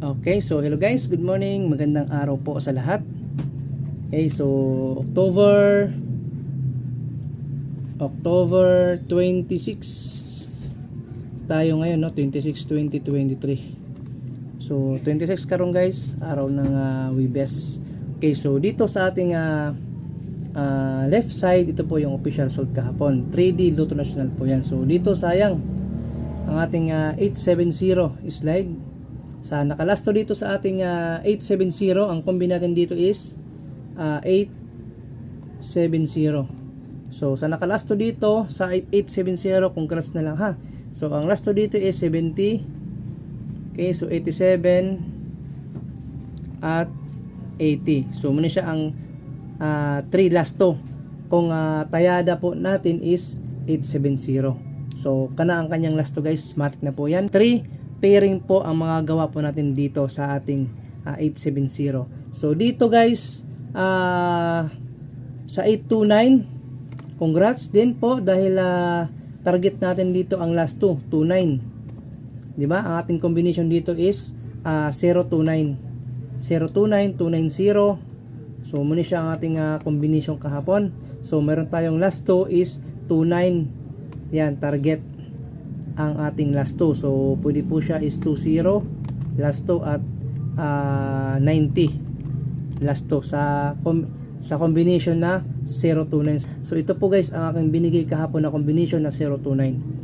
Okay, so hello guys, good morning. Magandang araw po sa lahat. Okay, so October October 26 tayo ngayon, no? 26 2023. So 26 karon guys, araw ng uh, Webes. Okay, so dito sa ating ah, ah, left side, ito po yung official result kahapon. 3D Lotto National po yan. So dito sayang ang ating ah, 870 slide sa nakalasto dito sa ating ah, 870 ang combi natin dito is ah, 870 so sa nakalasto dito sa 870 congrats na lang ha? So ang lasto dito is 70 okay so 87 at 80 so muna siya ang 3 lasto. Kung ah, tayada po natin is 870 so kana ang kanyang lasto guys. Matik na po yan. 3 pairing po ang mga gawa po natin dito sa ating ah, 870 so dito guys ah sa 829 congrats din po dahil ah, target natin dito ang last 2 29 di ba? Ang ating combination dito is ah, 029 029 290 so muna siya ang ating ah, combination kahapon. So meron tayong last 2 is 29 yan target ang ating last 2 so pwede po siya is 20 last 2 at ah, 90 last 2 sa com- sa combination na 029 so ito po guys ang aking binigay kahapon na combination na 029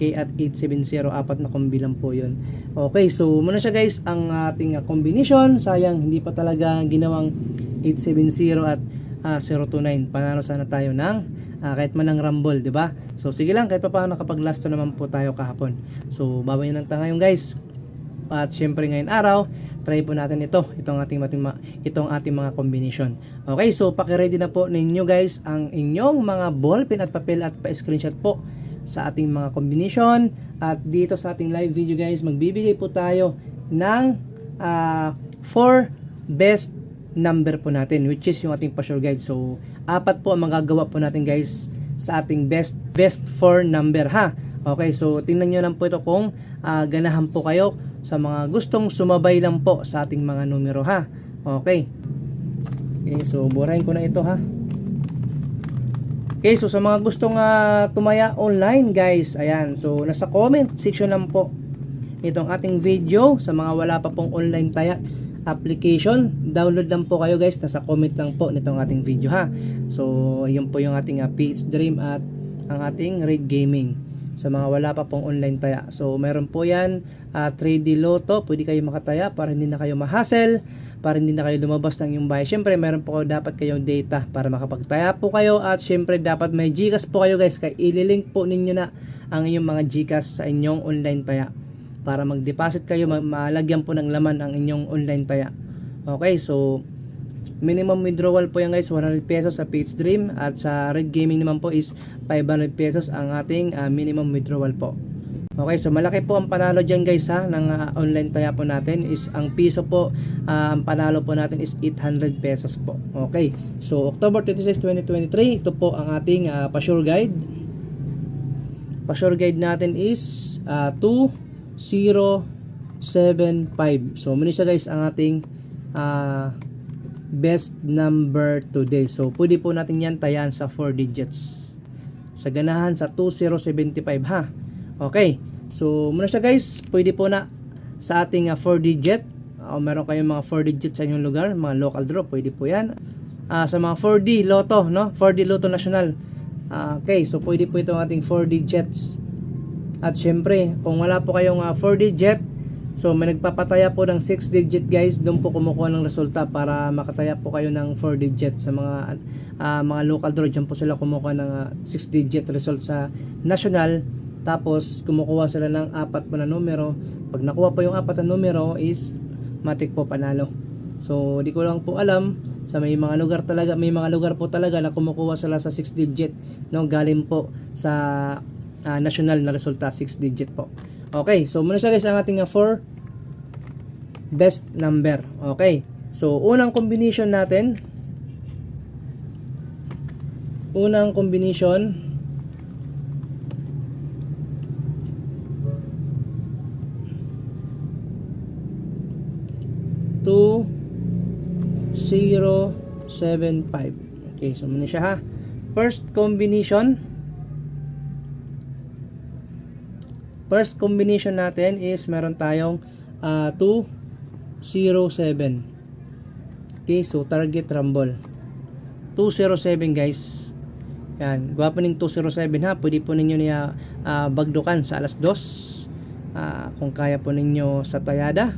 okay at 870 apat na kombi lang po yun. Okay so muna siya guys ang ating combination. Sayang hindi pa talaga ginawang 870 at ah, 029 panalo sana tayo ng ah, kahit man ng rumble di ba so sige lang kahit pa paano nakapag last naman po tayo kahapon so babayin lang tayo ngayon guys at syempre ngayon araw, try po natin ito, itong ating, ating itong ating mga combination. Okay, so paki-ready na po ninyo guys ang inyong mga ballpen at papel at pa-screenshot po sa ating mga combination. At dito sa ating live video guys, magbibigay po tayo ng 4 best number po natin which is yung ating pa-sure guide. So, apat po ang magagawa po natin guys sa ating best best 4 number ha. Okay, so tingnan nyo lang po ito kung ah, ganahan po kayo sa mga gustong sumabay lang po sa ating mga numero ha. Okay. Okay, so burahin ko na ito ha. Okay, so sa mga gustong ah, tumaya online guys, ayan. So nasa comment section lang po itong ating video sa mga wala pa pong online taya application. Download lang po kayo guys, nasa comment lang po nitong ating video ha. So yun po yung ating uh, PH Dream at ang ating Raid Gaming sa mga wala pa pong online taya. So meron po yan ah, 3D Lotto, pwede kayo makataya para hindi na kayo mahassle, para hindi na kayo lumabas ng yung bahay. Syempre meron po dapat kayong data para makapagtaya po kayo at syempre dapat may GCash po kayo guys kaya ililink po ninyo na ang inyong mga GCash sa inyong online taya para mag-deposit kayo, malagyan po ng laman ang inyong online taya. Okay, so minimum withdrawal po yan guys, 100 pesos sa Peach Dream at sa Red Gaming naman po is 500 pesos ang ating uh, minimum withdrawal po. Okay, so malaki po ang panalo dyan guys ha, ng uh, online taya po natin is ang piso po, uh, ang panalo po natin is 800 pesos po. Okay, so October 26, 2023, ito po ang ating uh, pa-sure guide. Pa-sure guide natin is uh, 2, 0.075 so muna siya guys ang ating uh, best number today. So pwede po natin yan tayaan sa 4 digits. Sa ganahan sa 2075 ha? Okay. So muna siya guys pwede po na sa ating ah, uh, 4 digit. O uh, meron kayong mga 4 digit sa inyong lugar mga local draw pwede po yan. Uh, sa mga 4D Lotto no? 4D Lotto National. Uh, okay. So pwede po itong ating 4 digits. At syempre, kung wala po kayong 4 digit, So may nagpapataya po ng 6 digit guys, doon po kumukuha ng resulta para makataya po kayo ng 4 digit sa mga ah, mga local draw dyan po sila kumukuha ng 6 digit result sa national tapos kumukuha sila ng apat po na numero. Pag nakuha po yung apat na numero is matik po panalo. So di ko lang po alam sa may mga lugar talaga, may mga lugar po talaga na kumukuha sila sa 6 digit no galing po sa ah, national na resulta 6 digit po. Okay, so muna siya guys ang ating 4 best number. Okay. So, unang combination natin. Unang combination. 2075. Okay, so muna siya ha. First combination. First combination natin is meron tayong ah, 207. Okay, so target rumble. 207 guys. Yan, gwapo ning 207 ha. Pwede po ninyo niya ah, bagdukan sa alas 2. Ah, kung kaya po ninyo sa tayada.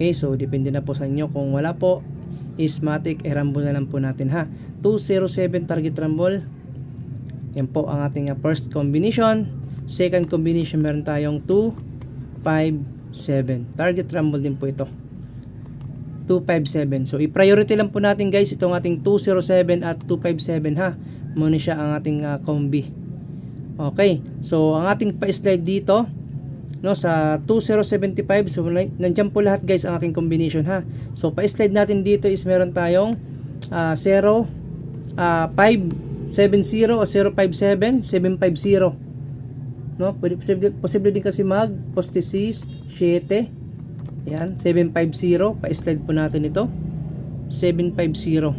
Okay, so depende na po sa inyo. Kung wala po, is matic, eh, rumble na lang po natin ha. 207 target rumble. Yan po ang ating first combination. Second combination meron tayong 2, 5, 7. Target rumble din po ito. 257. So, i-priority lang po natin guys itong ating 207 at 257 ha. Muna siya ang ating uh, combi. Okay. So, ang ating pa-slide dito no sa 2075 so na- nandiyan po lahat guys ang aking combination ha so pa-slide natin dito is meron tayong ah, 0 ah, 570 o 057 750 no? Pwede posible, posible din kasi mag poste 6 7 yan 750 pa-slide po natin ito. 750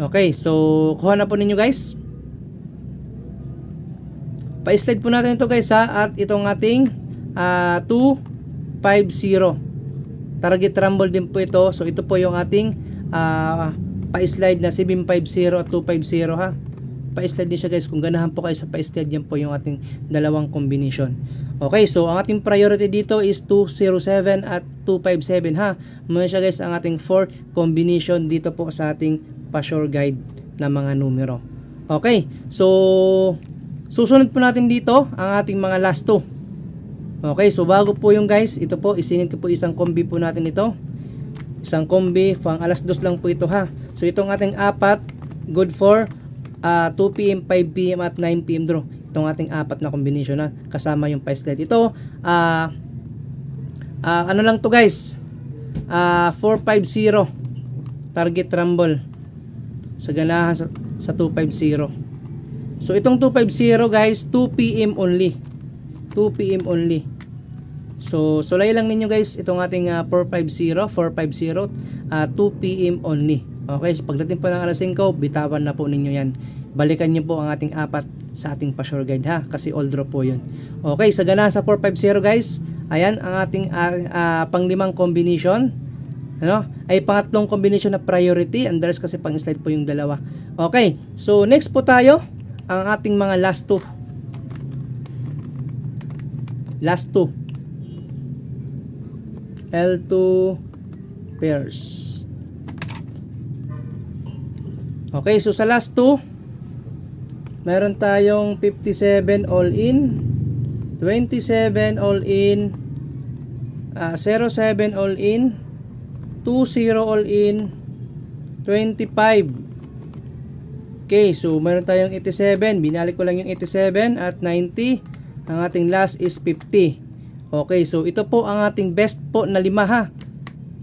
okay so kuha na po ninyo guys. Pa-slide po natin ito guys ha? At itong ating ah, 250 target rumble din po ito. So ito po yung ating ah, pa-slide na 750 at 250 ha pa-slide din siya guys kung ganahan po kayo sa pa-slide yan po yung ating dalawang combination okay so ang ating priority dito is 207 at 257 ha muna siya guys ang ating 4 combination dito po sa ating pa-sure guide na mga numero okay so Susunod po natin dito ang ating mga last two. Okay, so bago po yung guys, ito po, isingit ko po isang kombi po natin ito. Isang kombi, pang alas dos lang po ito ha. So itong ating apat, good for ah, 2 p.m., 5 p.m. at 9 p.m. draw. Itong ating apat na combination na kasama yung price guide. Ito, ah, ah, ano lang to guys, ah, 450 target rumble sa ganahan sa, sa 250. So itong 250 guys, 2 PM only. 2 PM only. So sulay lang ninyo guys itong ating ah, 450, 450 ah 2 PM only. Okay, so pagdating po ng alas 5, bitawan na po ninyo 'yan. Balikan niyo po ang ating apat sa ating pa-sure guide ha kasi all draw po 'yun. Okay, sa ganahan sa 450 guys, ayan ang ating ah, ah, panglimang combination ano ay pangatlong combination na priority and the rest kasi pang slide po yung dalawa okay so next po tayo ang ating mga last two. Last two. L2 pairs. Okay, so sa last two, meron tayong 57 all in, 27 all in, ah, 07 all in, 20 all in, 25 Okay, so meron tayong 87. Binalik ko lang yung 87 at 90. Ang ating last is 50. Okay, so ito po ang ating best po na lima ha.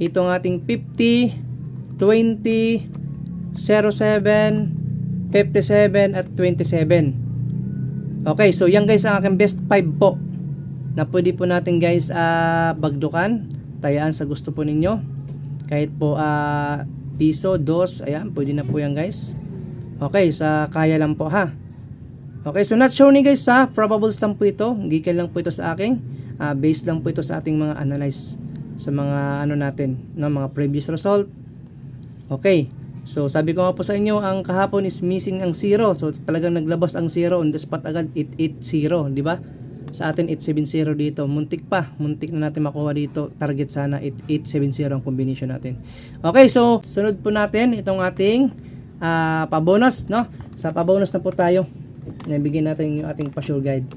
Itong ating 50, 20, 07, 57 at 27. Okay, so yan guys ang aking best 5 po. Na pwede po natin guys uh, bagdukan. Tayaan sa gusto po ninyo. Kahit po uh, piso, dos, ayan, pwede na po yan guys. Okay, sa kaya lang po ha. Okay, so not show ni guys sa probables lang po ito. Gikan lang po ito sa akin. Uh, based lang po ito sa ating mga analyze sa mga ano natin, no, mga previous result. Okay. So sabi ko nga po sa inyo, ang kahapon is missing ang 0. So talagang naglabas ang 0 on the spot agad 880, di ba? Sa atin 870 dito. Muntik pa. Muntik na natin makuha dito. Target sana 8870 ang combination natin. Okay, so sunod po natin itong ating uh, pabonus, no? Sa pabonus na po tayo. Nabigyan natin yung ating pa-sure guide.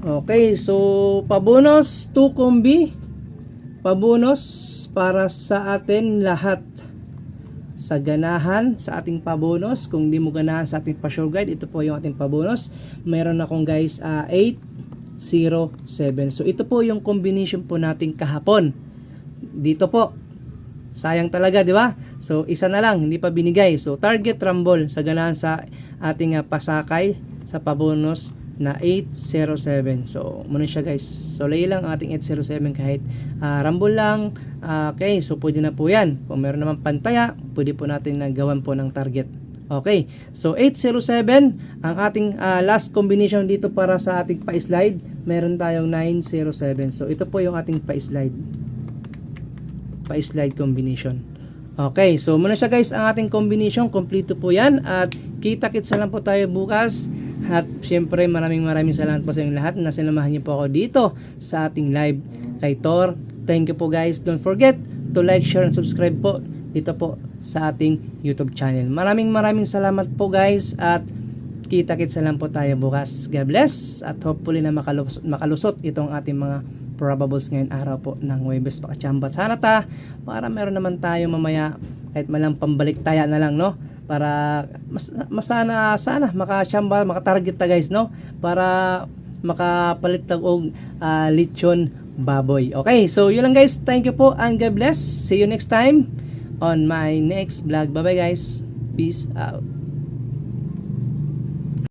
Okay, so pabonus 2 kombi. Pabonus para sa atin lahat. Sa ganahan sa ating pabonus, kung di mo ganahan sa ating pa-sure guide, ito po yung ating pabonus. Meron akong guys uh, 8 0 7. So ito po yung combination po natin kahapon. Dito po Sayang talaga, di ba? So, isa na lang, hindi pa binigay. So, target rumble sa ganahan sa ating uh, pasakay sa pabonus na 807. So, muna siya guys. So, lay lang ang ating 807 kahit ah, rumble lang. Ah, okay, so pwede na po yan. Kung meron naman pantaya, pwede po natin na po ng target. Okay, so 807 ang ating ah, last combination dito para sa ating pa-slide. Meron tayong 907. So, ito po yung ating pa-slide. Pa-slide combination. Okay, so muna siya guys ang ating combination. Kompleto po yan. At kita-kits na lang po tayo bukas. At syempre maraming maraming salamat po sa inyong lahat na sinamahan niyo po ako dito sa ating live kay Tor. Thank you po guys. Don't forget to like, share, and subscribe po dito po sa ating YouTube channel. Maraming maraming salamat po guys at kita-kits lang po tayo bukas. God bless at hopefully na makalusot, makalusot itong ating mga probables ngayon araw po ng Webes Pakachambat. Sana ta para meron naman tayo mamaya kahit malang pambalik taya na lang no para mas, mas sana sana makachamba makatarget ta guys no para makapalit tag og ah, lechon baboy. Okay, so yun lang guys. Thank you po and God bless. See you next time on my next vlog. Bye bye guys. Peace out.